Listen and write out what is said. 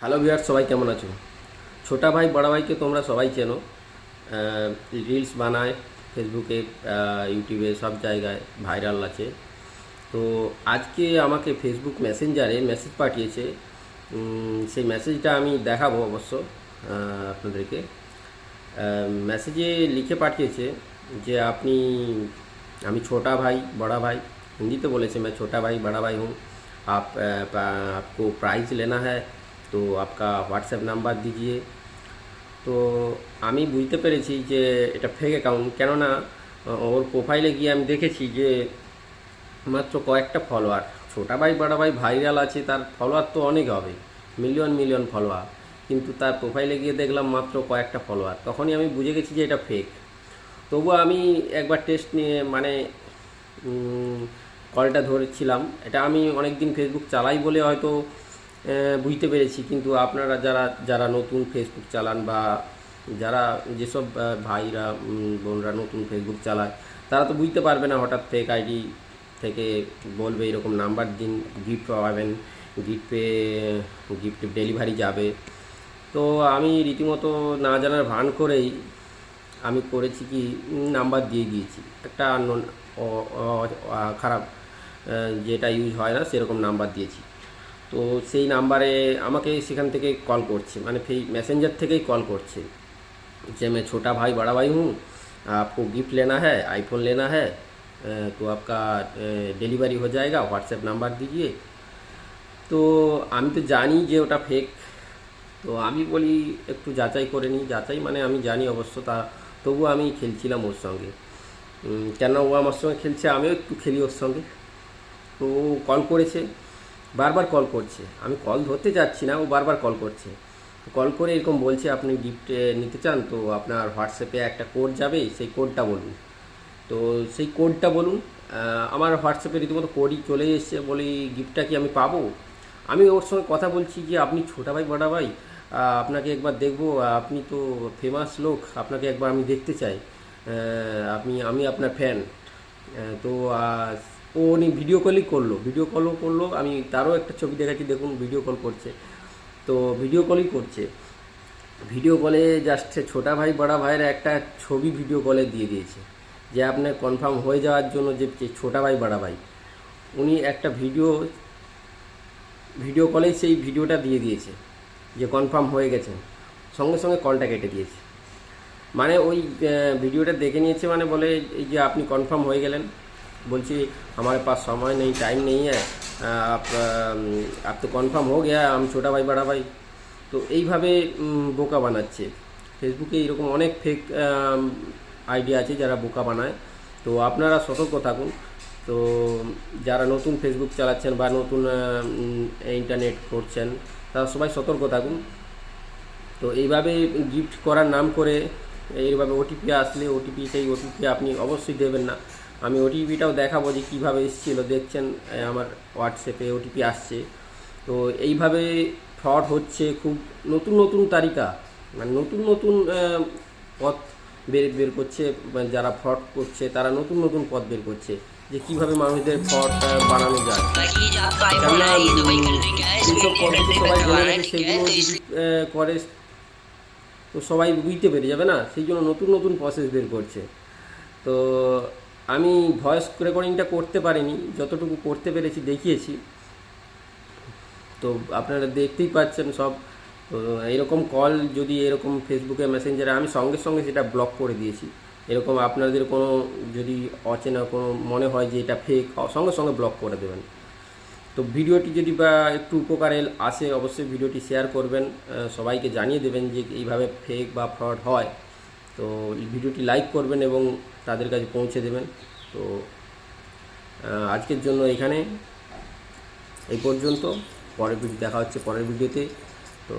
Hello Bihar সবাই কেমন আছো ছোটা ভাই বড় ভাইকে তোমরা সবাই চেনো রিলস বানায় ফেসবুকে আহ, ইউটিউবে সব জায়গায় ভাইরাল আছে তো আজকে আমাকে ফেসবুক মেসেঞ্জারে মেসেজ পাঠিয়েছে উম, সেই মেসেজটা আমি দেখাবো অবশ্য আহ, আপনাদেরকে মেসেজে লিখে পাঠিয়েছে যে আপনি আমি छोटा भाई बड़ा भाई हिंदी तो बोले से मैं छोटा भाई बड़ा भाई हूँ आप अ, पा- आपको प्राइस लेना है তো আপনার হোয়াটসঅ্যাপ নাম্বার দিজিয়ে। তো আমি বুঝতে পেরেছি যে এটা ফেক অ্যাকাউন্ট কেননা ওর প্রোফাইলে গিয়ে আমি দেখেছি যে মাত্র কয়েকটা ফলোয়ার ছোটা ভাই, বড়া ভাই ভাইরাল আছে, তার ফলোয়ার তো অনেক হবে মিলিয়ন মিলিয়ন ফলোয়ার কিন্তু তার প্রোফাইলে গিয়ে দেখলাম মাত্র কয়েকটা ফলোয়ার তখনই আমি বুঝে গেছি যে এটা ফেক তবু আমি একবার টেস্ট নিয়ে মানে কলটা ধরেছিলাম। এটা আমি অনেক দিন ফেসবুক চালাই বলে হয়তো বুঝতে পেরেছি। কিন্তু আপনারা যারা যারা নতুন ফেসবুক চালান বা যারা যেসব ভাইরা বোনরা নতুন ফেসবুক চালায়, তারা তো বুঝতে পারবে না হঠাৎ ফেক আইডি থেকে বলবে এরকম নাম্বার দিন গিফট পাবেন গিফট পেয়ে গিফট ডেলিভারি যাবে। তো আমি রীতিমতো না জানার ভান করেই আমি করেছি কি, নাম্বার দিয়ে দিয়েছি। একটা খারাপ যেটা ইউজ হয় না, সেরকম নাম্বার দিয়েছি। তো সেই নাম্বারে আমাকে সেখান থেকে কল করছে। মানে ফেই মেসেঞ্জার থেকেই কল করছে যে, আমি ছোটা ভাই बड़ा ভাই হুম। आपको গিফট লেনা হ্যাঁ আইফোন লেনা হ্যাঁ তো आपका ডেলিভারি হয়ে जाएगा হোয়াটসঅ্যাপ নাম্বার দিয়ে তো আমি তো জানি যে ওটা ফেক তো আমি বলি, একটু যাচাই করে নিই যাচাই মানে আমি জানি অবশ্য তা, তবু আমি খেলছিলাম ওর সঙ্গে। কেন ও আমার সঙ্গে খেলছে, আমিও একটু খেলি ওর সঙ্গে। তো কল করেছে। বারবার কল করছে। আমি কল ধরতে যাচ্ছি না, ও বারবার কল করছে। কল করে এরকম বলছে, আপনি গিফট নিতে চান? তো আপনার হোয়াটসঅ্যাপে একটা কোড যাবে, সেই কোডটা বলুন। তো সেই কোডটা বলুন আমার হোয়াটসঅ্যাপে রীতিমতো কোডই চলে এসেছে বলি গিফটটা কি আমি পাবো? আমি ওর সঙ্গে কথা বলছি যে, আপনি ছোটা ভাই, বড়া ভাই আপনাকে একবার দেখব, আপনি তো ফেমাস লোক, আপনাকে একবার আমি দেখতে চাই। আপনি, আমি আপনার ফ্যান তো ও উনি ভিডিও কলই করল ভিডিও কলও করল, আমি তারও একটা ছবি দেখাচ্ছি, দেখুন ভিডিও কল করছে। তো ভিডিও কলই করছে। ভিডিও কলে জাস্ট ছোটা ভাই, বড়া ভাইয়ের একটা ছবি ভিডিও কলে দিয়ে দিয়েছে, যে আপনার কনফার্ম হয়ে যাওয়ার জন্য যে ছোটা ভাই, বড়া ভাই, উনি একটা ভিডিও ভিডিও কলেই সেই ভিডিওটা দিয়ে দিয়েছে, যে কনফার্ম হয়ে গেছেন সঙ্গে সঙ্গে কলটা কেটে দিয়েছে। মানে ওই ভিডিওটা দেখে নিয়েছে মানে বলে, এই যে আপনি কনফার্ম হয়ে গেলেন বলছি हमारे पास समय नहीं टाइम नहीं है आप अम, आप तो কনফার্ম हो गया हम छोटा भाई बड़ा भाई তো এইভাবে উম, বোকা বানাচ্ছে ফেসবুকে এরকম অনেক ফেক আইডিয়া আছে যারা বোকা বানায় তো আপনারা সতর্ক থাকুন তো যারা নতুন ফেসবুক চালাচ্ছেন বা নতুন ইন্টারনেট করছেন তারা সবাই সতর্ক থাকুন তো এইভাবে গিফট করার নাম করে এইভাবে ওটিপি আসলে ওটিপি সেই ওটিপি আপনি অবশ্যই দেবেন না আমি ওটিপিটাও দেখাবো যে কীভাবে এসেছিল। দেখছেন আমার হোয়াটসঅ্যাপে ওটিপি আসছে। তো এইভাবে ফ্রড হচ্ছে খুব নতুন নতুন তালিকা মানে নতুন নতুন পথ বের বের করছে যারা ফ্রড করছে, তারা নতুন নতুন পথ বের করছে, যে কীভাবে মানুষদের ফ্রড বানানো যায়। করে, তো সবাই বুঝতে পেরে যাবে না, সেই জন্য নতুন নতুন প্রসেস বের করছে। তো আমি ভয়েস রেকর্ডিংটা করতে পারিনি, যতটুকু করতে পেরেছি দেখিয়েছি। তো আপনারা দেখতেই পাচ্ছেন সব এরকম কল যদি এরকম ফেসবুকে মেসেঞ্জারে আমি সঙ্গে সঙ্গে সেটা ব্লক করে দিয়েছি। এরকম আপনাদের কোনো যদি অচেনা কোনো মনে হয় যে এটা ফেক সঙ্গে সঙ্গে ব্লক করে দেবেন। তো ভিডিওটি যদি বা একটু উপকারে আসে, অবশ্যই ভিডিওটি শেয়ার করবেন। সবাইকে জানিয়ে দেবেন যে এইভাবে ফেক বা ফ্রড হয়। তো ভিডিওটি লাইক করবেন এবং তাদের কাছে পৌঁছে দেবেন। তো আজকের জন্য এখানে। এই পর্যন্ত। পরের ভিডিও দেখা হচ্ছে পরের ভিডিওতে। তো